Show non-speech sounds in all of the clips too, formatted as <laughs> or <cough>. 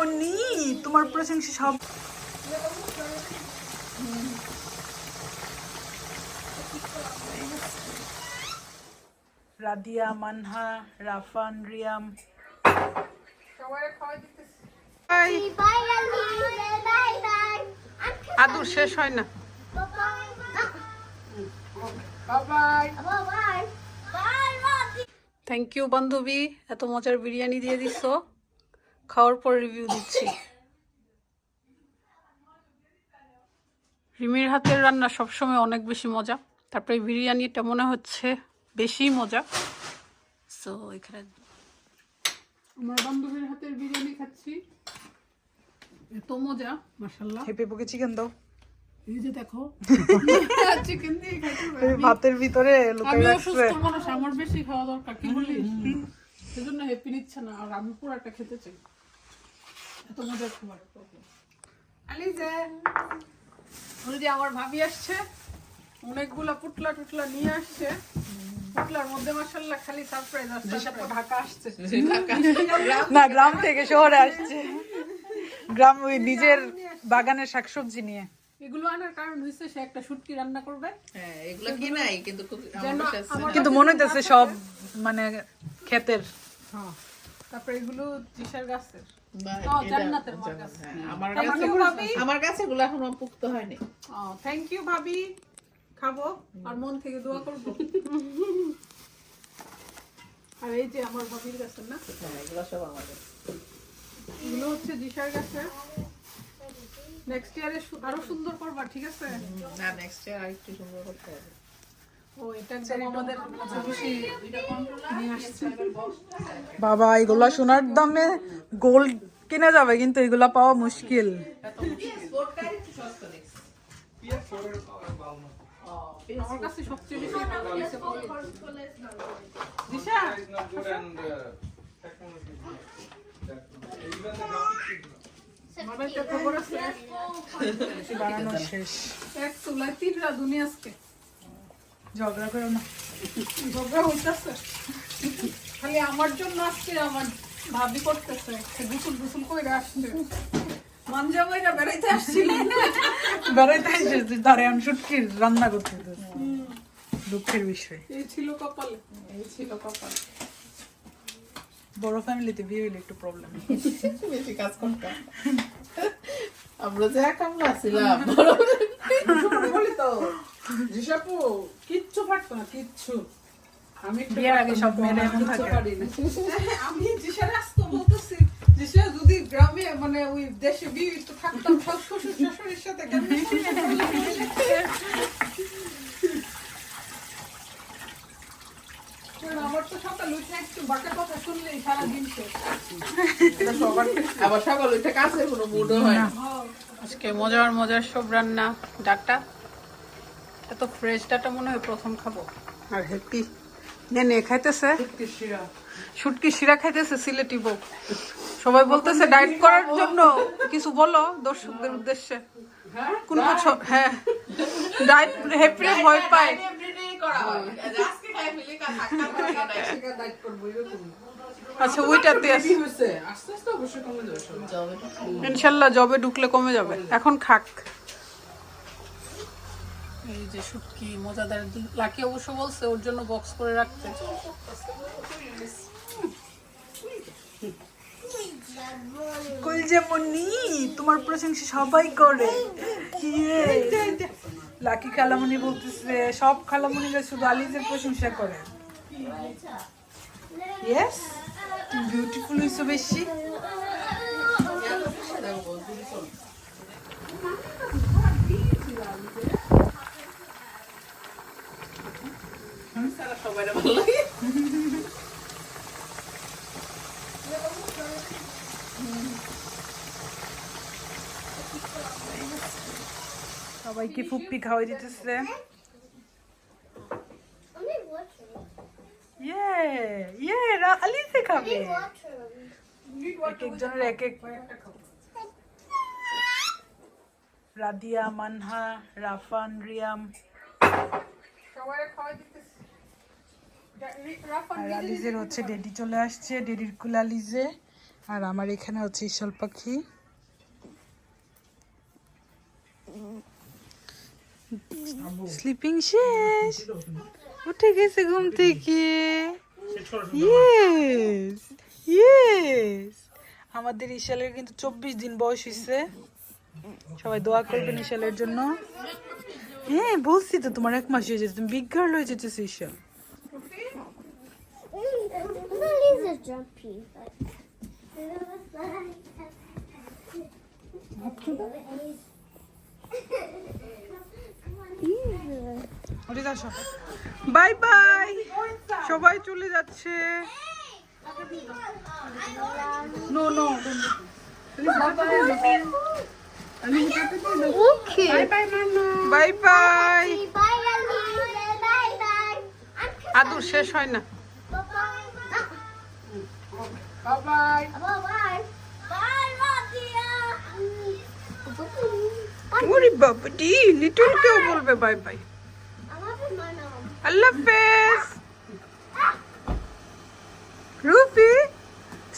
মনি তোমার প্রশংসা সব রাদিয়া মানহা রাফান রিয়াম. আদুর শেষ হয় না. থ্যাংক ইউ বান্ধবী এত মজার বিরিয়ানি দিয়ে দিছ খাওয়ার পর রিভিউ দিচ্ছি। রিমির হাতের রান্না সবসময় অনেক বেশি মজা। তারপরে এই বিরিয়ানিটা মনে হচ্ছে বেশি মজা। সো এখানে আমার বান্ধবীর হাতের বিরিয়ানি খাচ্ছি। এত মজা মাসাল্লাহ হেপে পোকে চিকেন দাও। এই যে দেখো <laughs> চিকেন দিয়ে খাইতে। ভাতের ভিতরে আমি রাখছে। অসুস্থ মানুষ আমার বেশি খাওয়া দরকার কি বলিস? সেজন্য হ্যাপি নিচ্ছে না আর আমি পুরো একটা খেতে চাই। খাবার। আলিজে আমার ভাবি আসছে অনেকগুলা পুটলা টুটলা নিয়ে আসছে। পুটলার মধ্যে মাসাল্লাহ খালি সারপ্রাইজ আসছে। ঢাকা আসছে। না গ্রাম থেকে শহরে আসছে। গ্রাম ওই নিজের বাগানের শাকসবজি নিয়ে। এগুলো আনার কারণ হয়েছে সে একটা শুটকি রান্না করবে। হ্যাঁ এগুলো কি নাই কিন্তু খুব মনে হইতেছে সব মানে ক্ষেতের। হ্যাঁ তারপরে এগুলো জিসার গাছের। হ্যাঁ, আমার কাছে you, ভাবি। আমার কাছে এগুলো এখনও পুক্ত হয়নি। থ্যাংক ইউ ভাবি। খাব আর মন থেকে দোয়া করব। আর এই যে আমার ভাবির গাছের না? হ্যাঁ এগুলো সব আমাদের। এগুলো হচ্ছে দিশার গাছে নেক্সট ইয়ারে আরও সুন্দর করবা ঠিক আছে? না নেক্সট ইয়ার আরেকটু সুন্দর করতে হবে। বাবা এগুলা সোনার দামে গোল্ড কিনা যাবে কিন্তু এগুলা পাওয়া মুশকিল। বানানো শেষ। এক চুলায় তিন দুনিয়া আজকে। ঝগড়া করো না। ঝগড়া হইতেছে। খালি আমার জন্য আজকে আমার ভাবি করতেছে। গুসুল গুসুল করে আসছে। মানজা বইরা বেড়াইতে আসছিল। বেড়াইতে এসেছি ধরে আমি শুটকির রান্না করতে দুঃখের বিষয়। এই ছিল কপালে। এই ছিল কপাল। বড় ফ্যামিলিতে বিয়ে হইলে একটু প্রবলেম বেশি কাজ করতাম আমরা যে এক আমরা ছিলাম বলি তো। জিসাপু কিচ্ছু পারতো না কিচ্ছু। আমি বিয়ের আগে সব মেয়েরা এমন থাকে। আমি জিসার আসতো বলতেছি জিসা যদি গ্রামে মানে ওই দেশে বিয়ে তো থাকতাম সব শ্বশুর শাশুড়ির সাথে <laughs> আমার তো সকালে উঠে একটু বাঁকা কথা শুনলেই সারাদিন শেষ। আবার সকাল উঠে কাছে কোনো মুডও হয় আজকে মজার মজার সব রান্না। ডাটা এত ফ্রেশ ডাটা মনে হয় প্রথম খাব। আর হ্যাপি নে নে খাইতেছে? শুটকি শিরা। খাইতেছে সিলেটি বউ। সবাই বলতেছে ডায়েট করার জন্য। কিছু বলো দর্শকদের উদ্দেশ্যে। কোন বছর হ্যাঁ। ডায়েট হ্যাপি ভয় পায়। হয়। না আচ্ছা ওইটাতে আছে ইনশাল্লাহ জবে ঢুকলে কমে যাবে। এখন খাক। এই যে শুটকি, মজাদার লাকি অবশ্য বলছে, ওর জন্য বক্স করে রাখতে। যে তোমার প্রশংসা সবাই করে। লাকি খালামণি বলতেছে, সব খালামণিরা শুধু আলিজের প্রশংসা করে। ইয়েস বিউটিফুল হইছো বেশি। সবাই ভালো লাগে সবাইকে ফুপ্পি খাওয়াই দিতেছে I need water. ইয়ে ইয়ে আলিজে খাবে Water. এক একজনের এক এক রাদিয়া মানহা রাফান রিয়াম সবাই খাওয়াই দিতেছি আর আলিজের হচ্ছে ডেডি চলে আসছে, ডেডির কুল আলিজে আর আমার এখানে হচ্ছে ইশাল পাখি। স্লিপিং শেষ। উঠে গেছে ঘুম থেকে। ইয়েস ইয়েস আমাদের ইশালের কিন্তু চব্বিশ দিন বয়স হয়েছে সবাই দোয়া করবেন ইশালের জন্য। হ্যাঁ বলছি তো তোমার এক মাস হয়ে যেতে তুমি বিজ্ঞান হয়ে যেতেছে ইশাল Jumpy. ওরে যাও সব বাই বাই সবাই চলে যাচ্ছে no no Okay. Bye bye. আদর শেষ হয় না. ওরে বাবাটি লিটল কেউ বলবে বাই বাই. আল্লাহ হাফেজ রুফি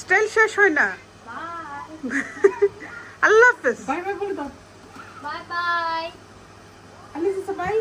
স্টাইল শেষ হয় না Bye. আল্লাহ হাফেজ বাই বাই বলে দাও. আলিস বাই